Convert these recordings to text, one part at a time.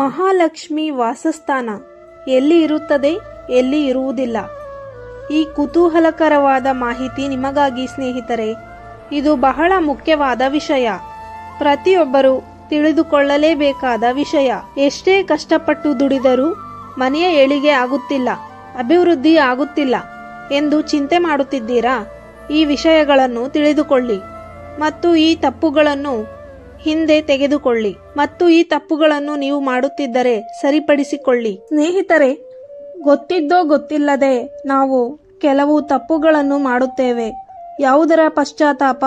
ಮಹಾಲಕ್ಷ್ಮಿ ವಾಸಸ್ಥಾನ ಎಲ್ಲಿ ಇರುತ್ತದೆ? ಎಲ್ಲಿ ಇರುವುದಿಲ್ಲ. ಈ ಕುತೂಹಲಕರವಾದ ಮಾಹಿತಿ ನಿಮಗಾಗಿ ಸ್ನೇಹಿತರೆ, ಇದು ಬಹಳ ಮುಖ್ಯವಾದ ವಿಷಯ. ಪ್ರತಿಯೊಬ್ಬರು ತಿಳಿದುಕೊಳ್ಳಲೇಬೇಕಾದ ವಿಷಯ. ಎಷ್ಟೇ ಕಷ್ಟಪಟ್ಟು ದುಡಿದರೂ ಮನೆಯ ಏಳಿಗೆ ಆಗುತ್ತಿಲ್ಲ, ಅಭಿವೃದ್ಧಿ ಆಗುತ್ತಿಲ್ಲ ಎಂದು ಚಿಂತೆ ಮಾಡುತ್ತಿದ್ದೀರಾ? ಈ ವಿಷಯಗಳನ್ನು ತಿಳಿದುಕೊಳ್ಳಿ. ಮತ್ತು ಈ ತಪ್ಪುಗಳನ್ನು ಹಿಂದೆ ತೆಗೆದುಕೊಳ್ಳಿ ಮತ್ತು ಈ ತಪ್ಪುಗಳನ್ನು ನೀವು ಮಾಡುತ್ತಿದ್ದರೆ ಸರಿಪಡಿಸಿಕೊಳ್ಳಿ. ಸ್ನೇಹಿತರೆ, ಗೊತ್ತಿದ್ದೋ ಗೊತ್ತಿಲ್ಲದೆ ನಾವು ಕೆಲವು ತಪ್ಪುಗಳನ್ನು ಮಾಡುತ್ತೇವೆ. ಯಾವುದರ ಪಶ್ಚಾತ್ತಾಪ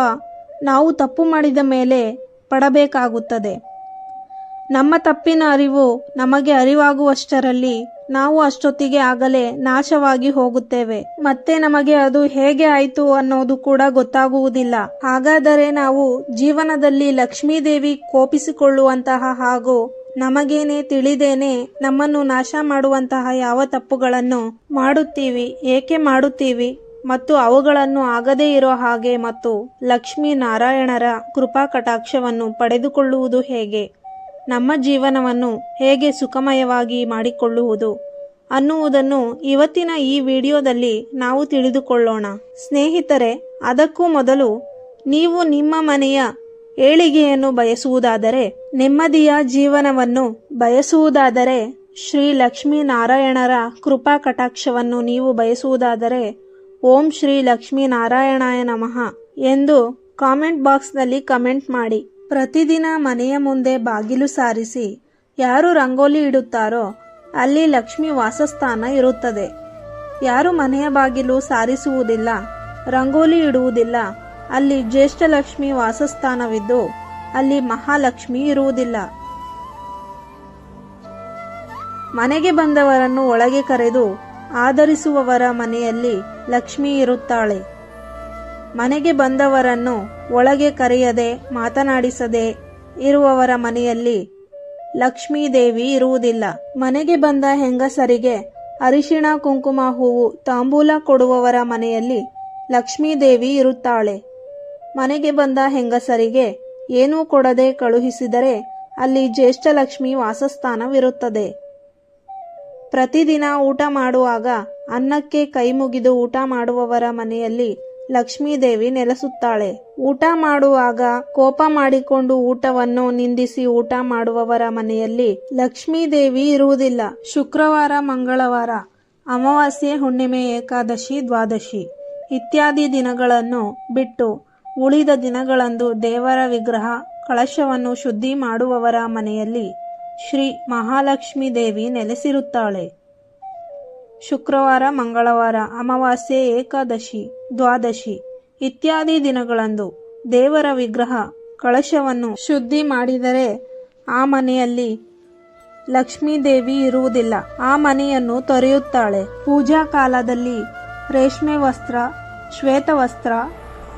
ನಾವು ತಪ್ಪು ಮಾಡಿದ ಮೇಲೆ ಪಡಬೇಕಾಗುತ್ತದೆ. ನಮ್ಮ ತಪ್ಪಿನ ಅರಿವು ನಮಗೆ ಅರಿವಾಗುವಷ್ಟರಲ್ಲಿ ನಾವು ಅಷ್ಟೊತ್ತಿಗೆ ಆಗಲೇ ನಾಶವಾಗಿ ಹೋಗುತ್ತೇವೆ. ಮತ್ತೆ ನಮಗೆ ಅದು ಹೇಗೆ ಆಯಿತು ಅನ್ನೋದು ಕೂಡ ಗೊತ್ತಾಗುವುದಿಲ್ಲ. ಹಾಗಾದರೆ ನಾವು ಜೀವನದಲ್ಲಿ ಲಕ್ಷ್ಮೀದೇವಿ ಕೋಪಿಸಿಕೊಳ್ಳುವಂತಹ ಹಾಗೂ ನಮಗೇನೆ ತಿಳಿದೇನೆ ನಮ್ಮನ್ನು ನಾಶ ಮಾಡುವಂತಹ ಯಾವ ತಪ್ಪುಗಳನ್ನು ಮಾಡುತ್ತೀವಿ, ಏಕೆ ಮಾಡುತ್ತೀವಿ ಮತ್ತು ಅವುಗಳನ್ನು ಆಗದೇ ಇರೋ ಹಾಗೆ ಮತ್ತು ಲಕ್ಷ್ಮೀ ನಾರಾಯಣರ ಕೃಪಾ ಕಟಾಕ್ಷವನ್ನು ಪಡೆದುಕೊಳ್ಳುವುದು ಹೇಗೆ? ನಮ್ಮ ಜೀವನವನ್ನು ಹೇಗೆ ಸುಖಮಯವಾಗಿ ಮಾಡಿಕೊಳ್ಳುವುದು ಅನ್ನುವುದನ್ನು ಇವತ್ತಿನ ಈ ವಿಡಿಯೋದಲ್ಲಿ ನಾವು ತಿಳಿದುಕೊಳ್ಳೋಣ. ಸ್ನೇಹಿತರೆ, ಅದಕ್ಕೂ ಮೊದಲು ನೀವು ನಿಮ್ಮ ಮನೆಯ ಏಳಿಗೆಯನ್ನು ಬಯಸುವುದಾದರೆ, ನೆಮ್ಮದಿಯ ಜೀವನವನ್ನು ಬಯಸುವುದಾದರೆ, ಶ್ರೀ ಲಕ್ಷ್ಮೀ ನಾರಾಯಣರ ಕೃಪಾ ಕಟಾಕ್ಷವನ್ನು ನೀವು ಬಯಸುವುದಾದರೆ, ಓಂ ಶ್ರೀ ಲಕ್ಷ್ಮೀ ನಾರಾಯಣಾಯ ನಮಃ ಎಂದು ಕಾಮೆಂಟ್ ಬಾಕ್ಸ್ನಲ್ಲಿ ಕಮೆಂಟ್ ಮಾಡಿ. ಪ್ರತಿದಿನ ಮನೆಯ ಮುಂದೆ ಬಾಗಿಲು ಸಾರಿಸಿ ಯಾರು ರಂಗೋಲಿ ಇಡುತ್ತಾರೋ ಅಲ್ಲಿ ಲಕ್ಷ್ಮಿ ವಾಸಸ್ಥಾನ ಇರುತ್ತದೆ. ಯಾರು ಮನೆಯ ಬಾಗಿಲು ಸಾರಿಸುವುದಿಲ್ಲ, ರಂಗೋಲಿ ಇಡುವುದಿಲ್ಲ, ಅಲ್ಲಿ ಜ್ಯೇಷ್ಠ ಲಕ್ಷ್ಮಿ ವಾಸಸ್ಥಾನವಿದ್ದು ಅಲ್ಲಿ ಮಹಾಲಕ್ಷ್ಮಿ ಇರುವುದಿಲ್ಲ. ಮನೆಗೆ ಬಂದವರನ್ನು ಒಳಗೆ ಕರೆದು ಆಧರಿಸುವವರ ಮನೆಯಲ್ಲಿ ಲಕ್ಷ್ಮಿ ಇರುತ್ತಾಳೆ. ಮನೆಗೆ ಬಂದವರನ್ನು ಒಳಗೆ ಕರೆಯದೆ ಮಾತನಾಡಿಸದೆ ಇರುವವರ ಮನೆಯಲ್ಲಿ ಲಕ್ಷ್ಮೀದೇವಿ ಇರುವುದಿಲ್ಲ. ಮನೆಗೆ ಬಂದ ಹೆಂಗಸರಿಗೆ ಅರಿಶಿಣ, ಕುಂಕುಮ ಹೂವು, ತಾಂಬೂಲ ಕೊಡುವವರ ಮನೆಯಲ್ಲಿ ಲಕ್ಷ್ಮೀದೇವಿ ಇರುತ್ತಾಳೆ. ಮನೆಗೆ ಬಂದ ಹೆಂಗಸರಿಗೆ ಏನೂ ಕೊಡದೆ ಕಳುಹಿಸಿದರೆ ಅಲ್ಲಿ ಜ್ಯೇಷ್ಠ ಲಕ್ಷ್ಮಿ ವಾಸಸ್ಥಾನವಿರುತ್ತದೆ. ಪ್ರತಿದಿನ ಊಟ ಮಾಡುವಾಗ ಅನ್ನಕ್ಕೆ ಕೈ ಮುಗಿದು ಊಟ ಮಾಡುವವರ ಮನೆಯಲ್ಲಿ ಲಕ್ಷ್ಮೀದೇವಿ ನೆಲೆಸುತ್ತಾಳೆ. ಊಟ ಮಾಡುವಾಗ ಕೋಪ ಮಾಡಿಕೊಂಡು ಊಟವನ್ನು ನಿಂದಿಸಿ ಊಟ ಮಾಡುವವರ ಮನೆಯಲ್ಲಿ ಲಕ್ಷ್ಮೀದೇವಿ ಇರುವುದಿಲ್ಲ. ಶುಕ್ರವಾರ, ಮಂಗಳವಾರ, ಅಮಾವಾಸ್ಯೆ, ಹುಣ್ಣಿಮೆ, ಏಕಾದಶಿ, ದ್ವಾದಶಿ ಇತ್ಯಾದಿ ದಿನಗಳನ್ನು ಬಿಟ್ಟು ಉಳಿದ ದಿನಗಳಂದು ದೇವರ ವಿಗ್ರಹ, ಕಳಶವನ್ನು ಶುದ್ಧಿ ಮಾಡುವವರ ಮನೆಯಲ್ಲಿ ಶ್ರೀ ಮಹಾಲಕ್ಷ್ಮೀ ದೇವಿ ನೆಲೆಸಿರುತ್ತಾಳೆ. ಶುಕ್ರವಾರ, ಮಂಗಳವಾರ, ಅಮಾವಾಸ್ಯೆ, ಏಕಾದಶಿ, ದ್ವಾದಶಿ ಇತ್ಯಾದಿ ದಿನಗಳಂದು ದೇವರ ವಿಗ್ರಹ ಕಳಶವನ್ನು ಶುದ್ಧಿ ಮಾಡಿದರೆ ಆ ಮನೆಯಲ್ಲಿ ಲಕ್ಷ್ಮೀದೇವಿ ಇರುವುದಿಲ್ಲ. ಆ ಮನೆಯನ್ನು ತೊರೆಯುತ್ತಾಳೆ. ಪೂಜಾ ಕಾಲದಲ್ಲಿ ರೇಷ್ಮೆ ವಸ್ತ್ರ, ಶ್ವೇತ ವಸ್ತ್ರ,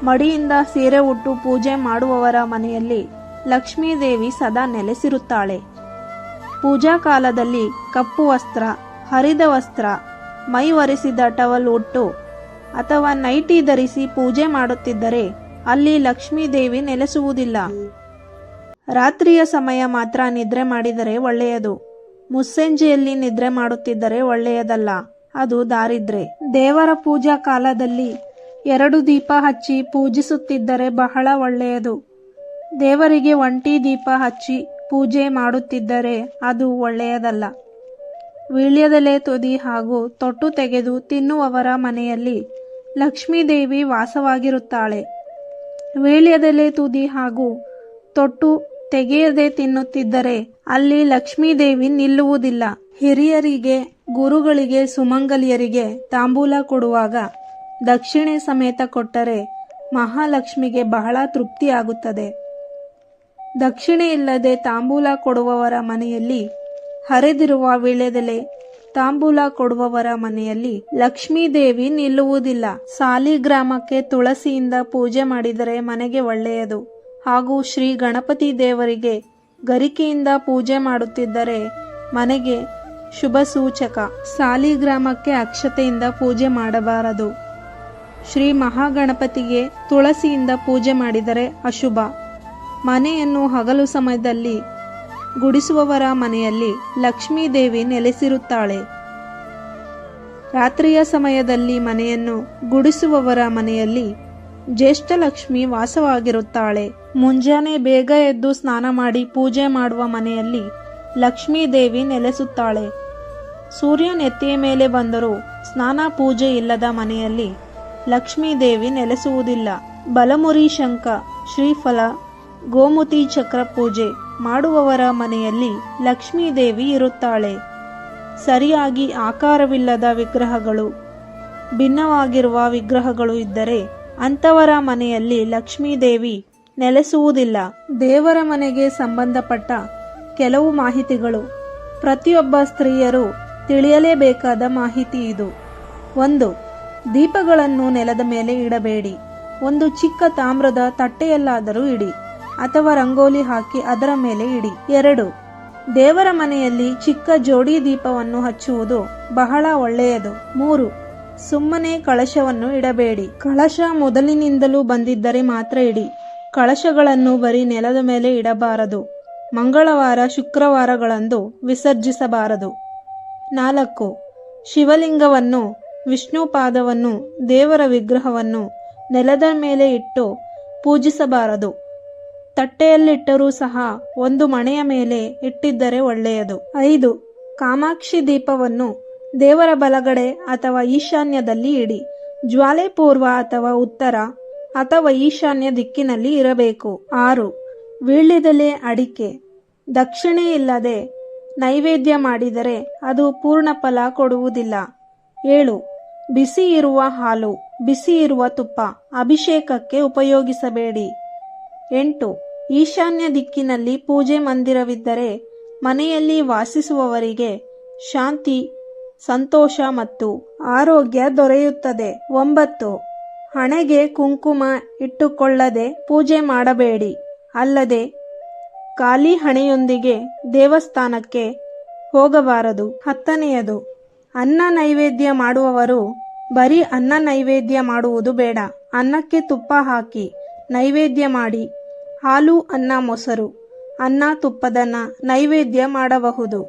ಮಡಿಯಿಂದ ಸೀರೆ ಉಟ್ಟು ಪೂಜೆ ಮಾಡುವವರ ಮನೆಯಲ್ಲಿ ಲಕ್ಷ್ಮೀದೇವಿ ಸದಾ ನೆಲೆಸಿರುತ್ತಾಳೆ. ಪೂಜಾ ಕಾಲದಲ್ಲಿ ಕಪ್ಪು ವಸ್ತ್ರ, ಹರಿದ ವಸ್ತ್ರ ಮೈ ಒರೆಸಿದ ಟವಲ್ ಉಟ್ಟು ಅಥವಾ ನೈಟಿ ಧರಿಸಿ ಪೂಜೆ ಮಾಡುತ್ತಿದ್ದರೆ ಅಲ್ಲಿ ಲಕ್ಷ್ಮೀದೇವಿ ನೆಲೆಸುವುದಿಲ್ಲ. ರಾತ್ರಿಯ ಸಮಯ ಮಾತ್ರ ನಿದ್ರೆ ಮಾಡಿದರೆ ಒಳ್ಳೆಯದು. ಮುಸ್ಸಂಜೆಯಲ್ಲಿ ನಿದ್ರೆ ಮಾಡುತ್ತಿದ್ದರೆ ಒಳ್ಳೆಯದಲ್ಲ. ಅದು ದಾರಿದ್ರೆ. ದೇವರ ಪೂಜಾ ಕಾಲದಲ್ಲಿ ಎರಡು ದೀಪ ಹಚ್ಚಿ ಪೂಜಿಸುತ್ತಿದ್ದರೆ ಬಹಳ ಒಳ್ಳೆಯದು. ದೇವರಿಗೆ ಒಂಟಿ ದೀಪ ಹಚ್ಚಿ ಪೂಜೆ ಮಾಡುತ್ತಿದ್ದರೆ ಅದು ಒಳ್ಳೆಯದಲ್ಲ. ವೀಳ್ಯದೆಲೆ ತುದಿ ಹಾಗೂ ತೊಟ್ಟು ತೆಗೆದು ತಿನ್ನುವವರ ಮನೆಯಲ್ಲಿ ಲಕ್ಷ್ಮೀದೇವಿ ವಾಸವಾಗಿರುತ್ತಾಳೆ. ವೀಳ್ಯದೆಲೆ ತುದಿ ಹಾಗೂ ತೊಟ್ಟು ತೆಗೆಯದೆ ತಿನ್ನುತ್ತಿದ್ದರೆ ಅಲ್ಲಿ ಲಕ್ಷ್ಮೀದೇವಿ ನಿಲ್ಲುವುದಿಲ್ಲ. ಹಿರಿಯರಿಗೆ, ಗುರುಗಳಿಗೆ, ಸುಮಂಗಲಿಯರಿಗೆ ತಾಂಬೂಲ ಕೊಡುವಾಗ ದಕ್ಷಿಣೆ ಸಮೇತ ಕೊಟ್ಟರೆ ಮಹಾಲಕ್ಷ್ಮಿಗೆ ಬಹಳ ತೃಪ್ತಿಯಾಗುತ್ತದೆ. ದಕ್ಷಿಣೆ ಇಲ್ಲದೆ ತಾಂಬೂಲ ಕೊಡುವವರ ಮನೆಯಲ್ಲಿ ಹರಿದಿರುವ ವೀಳ್ಯದೆಲೆ. ತಾಂಬೂಲ ಕೊಡುವವರ ಮನೆಯಲ್ಲಿ ಲಕ್ಷ್ಮೀದೇವಿ ನಿಲ್ಲುವುದಿಲ್ಲ. ಸಾಲಿಗ್ರಾಮಕ್ಕೆ ತುಳಸಿಯಿಂದ ಪೂಜೆ ಮಾಡಿದರೆ ಮನೆಗೆ ಒಳ್ಳೆಯದು. ಹಾಗೂ ಶ್ರೀ ಗಣಪತಿ ದೇವರಿಗೆ ಗರಿಕೆಯಿಂದ ಪೂಜೆ ಮಾಡುತ್ತಿದ್ದರೆ ಮನೆಗೆ ಶುಭ ಸೂಚಕ. ಸಾಲಿಗ್ರಾಮಕ್ಕೆ ಅಕ್ಷತೆಯಿಂದ ಪೂಜೆ ಮಾಡಬಾರದು. ಶ್ರೀ ಮಹಾಗಣಪತಿಗೆ ತುಳಸಿಯಿಂದ ಪೂಜೆ ಮಾಡಿದರೆ ಅಶುಭ. ಮನೆಯನ್ನು ಹಗಲು ಸಮಯದಲ್ಲಿ ಗುಡಿಸುವವರ ಮನೆಯಲ್ಲಿ ಲಕ್ಷ್ಮೀದೇವಿ ನೆಲೆಸಿರುತ್ತಾಳೆ. ರಾತ್ರಿಯ ಸಮಯದಲ್ಲಿ ಮನೆಯನ್ನು ಗುಡಿಸುವವರ ಮನೆಯಲ್ಲಿ ಜ್ಯೇಷ್ಠಲಕ್ಷ್ಮಿ ವಾಸವಾಗಿರುತ್ತಾಳೆ. ಮುಂಜಾನೆ ಬೇಗ ಎದ್ದು ಸ್ನಾನ ಮಾಡಿ ಪೂಜೆ ಮಾಡುವ ಮನೆಯಲ್ಲಿ ಲಕ್ಷ್ಮೀದೇವಿ ನೆಲೆಸುತ್ತಾಳೆ. ಸೂರ್ಯ ನೆತ್ತಿಯ ಮೇಲೆ ಬಂದರೂ ಸ್ನಾನ ಪೂಜೆ ಇಲ್ಲದ ಮನೆಯಲ್ಲಿ ಲಕ್ಷ್ಮೀದೇವಿ ನೆಲೆಸುವುದಿಲ್ಲ. ಬಲಮುರಿ ಶಂಖ, ಶ್ರೀಫಲ, ಗೋಮುತಿ ಚಕ್ರ ಪೂಜೆ ಮಾಡುವವರ ಮನೆಯಲ್ಲಿ ಲಕ್ಷ್ಮೀದೇವಿ ಇರುತ್ತಾಳೆ. ಸರಿಯಾಗಿ ಆಕಾರವಿಲ್ಲದ ವಿಗ್ರಹಗಳು, ಭಿನ್ನವಾಗಿರುವ ವಿಗ್ರಹಗಳು ಇದ್ದರೆ ಅಂಥವರ ಮನೆಯಲ್ಲಿ ಲಕ್ಷ್ಮೀದೇವಿ ನೆಲೆಸುವುದಿಲ್ಲ. ದೇವರ ಮನೆಗೆ ಸಂಬಂಧಪಟ್ಟ ಕೆಲವು ಮಾಹಿತಿಗಳು. ಪ್ರತಿಯೊಬ್ಬ ಸ್ತ್ರೀಯರು ತಿಳಿಯಲೇಬೇಕಾದ ಮಾಹಿತಿ ಇದು. ಒಂದು, ದೀಪಗಳನ್ನು ನೆಲದ ಮೇಲೆ ಇಡಬೇಡಿ. ಒಂದು ಚಿಕ್ಕ ತಾಮ್ರದ ತಟ್ಟೆಯಲ್ಲಾದರೂ ಇಡಿ. ಅಥವಾ ರಂಗೋಲಿ ಹಾಕಿ ಅದರ ಮೇಲೆ ಇಡಿ. ಎರಡು. ದೇವರ ಮನೆಯಲ್ಲಿ ಚಿಕ್ಕ ಜೋಡಿ ದೀಪವನ್ನು ಹಚ್ಚುವುದು ಬಹಳ ಒಳ್ಳೆಯದು. ಮೂರು. ಸುಮ್ಮನೆ ಕಳಶವನ್ನು ಇಡಬೇಡಿ. ಕಳಶ ಮೊದಲಿನಿಂದಲೂ ಬಂದಿದ್ದರೆ ಮಾತ್ರ ಇಡಿ. ಕಳಶಗಳನ್ನು ಬರೀ ನೆಲದ ಮೇಲೆ ಇಡಬಾರದು. ಮಂಗಳವಾರ, ಶುಕ್ರವಾರಗಳಂದು ವಿಸರ್ಜಿಸಬಾರದು. ನಾಲ್ಕು. ಶಿವಲಿಂಗವನ್ನು ವಿಷ್ಣು ಪಾದವನ್ನು ದೇವರ ವಿಗ್ರಹವನ್ನು ನೆಲದ ಮೇಲೆ ಇಟ್ಟು ಪೂಜಿಸಬಾರದು. ತಟ್ಟೆಯಲ್ಲಿಟ್ಟರೂ ಸಹ ಒಂದು ಮಣೆಯ ಮೇಲೆ ಇಟ್ಟಿದ್ದರೆ ಒಳ್ಳೆಯದು. ಐದು, ಕಾಮಾಕ್ಷಿ ದೀಪವನ್ನು ದೇವರ ಬಲಗಡೆ ಅಥವಾ ಈಶಾನ್ಯದಲ್ಲಿ ಇಡಿ. ಜ್ವಾಲೆ ಪೂರ್ವ ಅಥವಾ ಉತ್ತರ ಅಥವಾ ಈಶಾನ್ಯ ದಿಕ್ಕಿನಲ್ಲಿ ಇರಬೇಕು. ಆರು, ವೀಳ್ಯದೆಲೆ ಅಡಿಕೆ. ದಕ್ಷಿಣೆ ಇಲ್ಲದೆ ನೈವೇದ್ಯ ಮಾಡಿದರೆ ಅದು ಪೂರ್ಣ ಫಲ ಕೊಡುವುದಿಲ್ಲ. ಏಳು, ಬಿಸಿ ಇರುವ ಹಾಲು, ಬಿಸಿ ಇರುವ ತುಪ್ಪ ಅಭಿಷೇಕಕ್ಕೆ ಉಪಯೋಗಿಸಬೇಡಿ. ಎಂಟು ಈಶಾನ್ಯ ದಿಕ್ಕಿನಲ್ಲಿ ಪೂಜೆ ಮಂದಿರವಿದ್ದರೆ ಮನೆಯಲ್ಲಿ ವಾಸಿಸುವವರಿಗೆ ಶಾಂತಿ, ಸಂತೋಷ ಮತ್ತು ಆರೋಗ್ಯ ದೊರೆಯುತ್ತದೆ. ಒಂಬತ್ತು, ಹಣೆಗೆ ಕುಂಕುಮ ಇಟ್ಟುಕೊಳ್ಳದೆ ಪೂಜೆ ಮಾಡಬೇಡಿ. ಅಲ್ಲದೆ, ಖಾಲಿ ಹಣೆಯೊಂದಿಗೆ ದೇವಸ್ಥಾನಕ್ಕೆ ಹೋಗಬಾರದು. ಹತ್ತನೆಯದು, ಅನ್ನ ನೈವೇದ್ಯ ಮಾಡುವವರು ಬರೀ ಅನ್ನ ನೈವೇದ್ಯ ಮಾಡುವುದು ಬೇಡ. ಅನ್ನಕ್ಕೆ ತುಪ್ಪ ಹಾಕಿ ನೈವೇದ್ಯ ಮಾಡಿ ಹಾಲು, ಅನ್ನ, ಮೊಸರು. ಅನ್ನ ತುಪ್ಪದನ್ನ ನೈವೇದ್ಯ ಮಾಡಬಹುದು.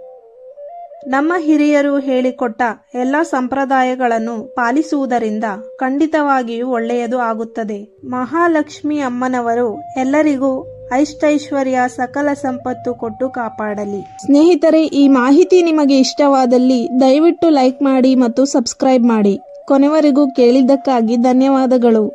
ನಮ್ಮ ಹಿರಿಯರು ಹೇಳಿಕೊಟ್ಟ ಎಲ್ಲ ಸಂಪ್ರದಾಯಗಳನ್ನು ಪಾಲಿಸುವುದರಿಂದ ಖಂಡಿತವಾಗಿಯೂ ಒಳ್ಳೆಯದು ಆಗುತ್ತದೆ. ಮಹಾಲಕ್ಷ್ಮಿ ಅಮ್ಮನವರು ಎಲ್ಲರಿಗೂ ಐಷ್ಟೈಶ್ವರ್ಯ ಸಕಲ ಸಂಪತ್ತು ಕೊಟ್ಟು ಕಾಪಾಡಲಿ. ಸ್ನೇಹಿತರೆ, ಈ ಮಾಹಿತಿ ನಿಮಗೆ ಇಷ್ಟವಾದಲ್ಲಿ ದಯವಿಟ್ಟು ಲೈಕ್ ಮಾಡಿ ಮತ್ತು ಸಬ್ಸ್ಕ್ರೈಬ್ ಮಾಡಿ. ಕೊನೆವರೆಗೂ ಕೇಳಿದ್ದಕ್ಕಾಗಿ ಧನ್ಯವಾದಗಳು.